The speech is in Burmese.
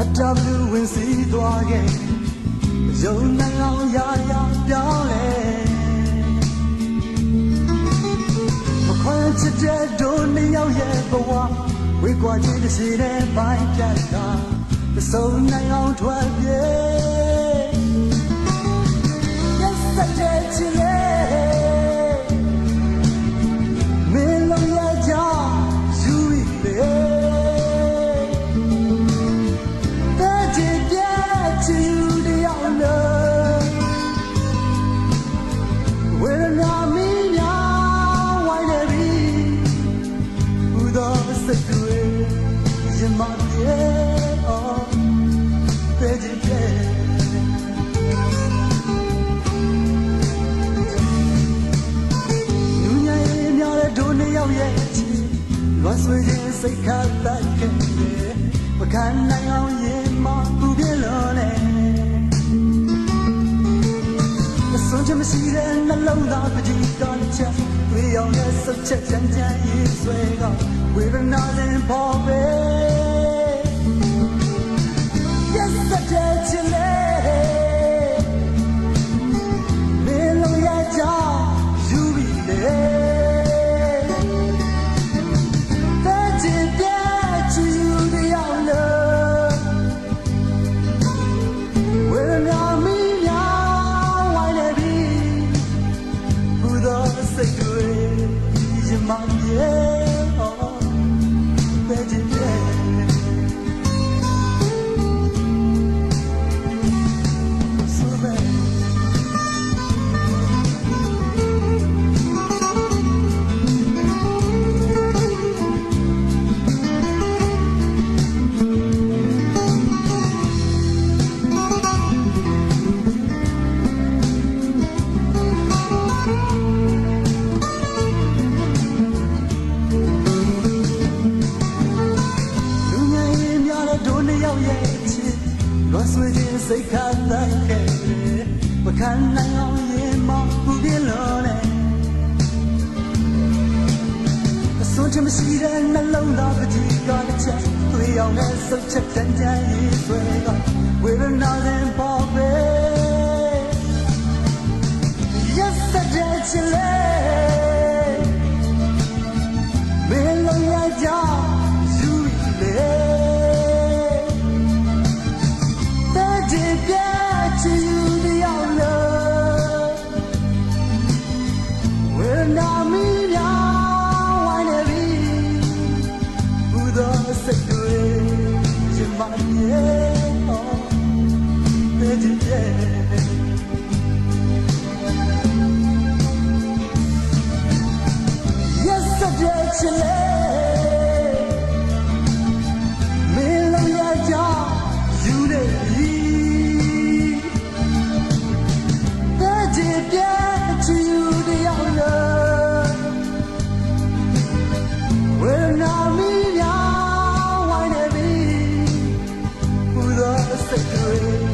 အတဘလူဝင်စီးသွားခဲ့ ယုံနိုင်အောင်ရာရာပြောင်းလဲမခွင့်ချစ်တဲ့ဒုနှစ်ယောက်ရဲ့ဘဝဝေကွာခြင်းတစ်စီနဲ့ပိုင်းပြတ်တာမဆုံးနိုင်အောင်ထွက်ပြေ ဆွေခြင်းစိတ်ခါတတ်ခဲ့တယ်ပကန်းနိုင်အောင်ရင်မပူပြလို့လေအစွန်ချမရှိတဲ့နှလုံးသားပကြီးကောင်းချက်တွေ့အောင်ရဲ့စုပ်ချက်ချမ်းချမ်းရေးဆွဲကဝေဒနာနဲ့ပေါ်ပဲ မရှိတဲ့နှလုံးသားပတိကတစ်ချက်သွေးအောင်နဲ့ဆုတ်ချက်တန်တန်ရေးဆွဲကဝေဒနာနဲ့ပေါ်ပဲ Yesterday ချလဲ the grace.